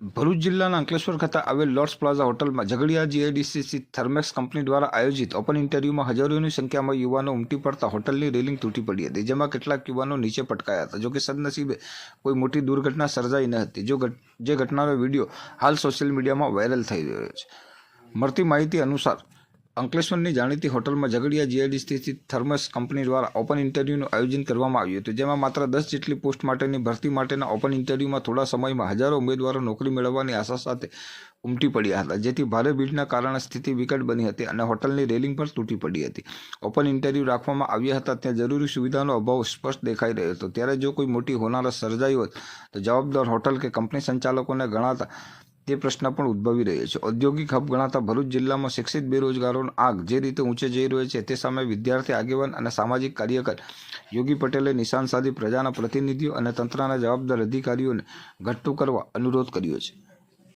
ભરૂચ જિલ્લાના અંકલેશ્વર ખાતે આવેલ લોર્ડ્સ પ્લાઝા હોટલમાં ઝઘડિયા જીઆઈડીસીસી થર્મેક્સ કંપની દ્વારા આયોજિત ઓપન ઇન્ટરવ્યુમાં હજારોની સંખ્યામાં યુવાનો ઉમટી પડતા હોટલની રેલિંગ તૂટી પડી હતી, જેમાં કેટલાક યુવાનો નીચે પટકાયા હતા. જોકે સદનસીબે કોઈ મોટી દુર્ઘટના સર્જાઈ ન હતી. જો જે ઘટનાનો વીડિયો હાલ સોશિયલ મીડિયામાં વાયરલ થઈ રહ્યો છે. મળતી માહિતી અનુસાર અંકલેશ્વરની જાણીતી હોટલમાં ઝઘડિયા જીઆઈડીસીથી થર્મસ કંપની દ્વારા ઓપન ઇન્ટરવ્યૂનું આયોજન કરવામાં આવ્યું હતું, જેમાં માત્ર દસ જેટલી પોસ્ટ માટેની ભરતી માટેના ઓપન ઇન્ટરવ્યૂમાં થોડા સમયમાં હજારો ઉમેદવારો નોકરી મેળવવાની આશા સાથે ઉમટી પડ્યા હતા, જેથી ભારે ભીડના કારણે સ્થિતિ વિકટ બની હતી અને હોટલની રેલિંગ પણ તૂટી પડી હતી. ઓપન ઇન્ટરવ્યૂ રાખવામાં આવ્યા હતા, ત્યાં જરૂરી સુવિધાનો અભાવ સ્પષ્ટ દેખાઈ રહ્યો હતો. ત્યારે જો કોઈ મોટી હોનારત સર્જાઈ હોત, તો જવાબદાર હોટલ કે કંપની સંચાલકોને ગણાતા તે પ્રશ્ન પણ ઉદ્ભવી રહ્યો છે. ઔદ્યોગિક હબ ગણાતા ભરૂચ જિલ્લામાં શિક્ષિત બેરોજગારોનો આગ જે રીતે ઊંચે જઈ રહ્યો છે તે સામે વિદ્યાર્થી આગેવાન અને સામાજિક કાર્યકર યોગી પટેલે નિશાન સાધી પ્રજાના પ્રતિનિધિઓ અને તંત્રના જવાબદાર અધિકારીઓને ઘટતું કરવા અનુરોધ કર્યો છે.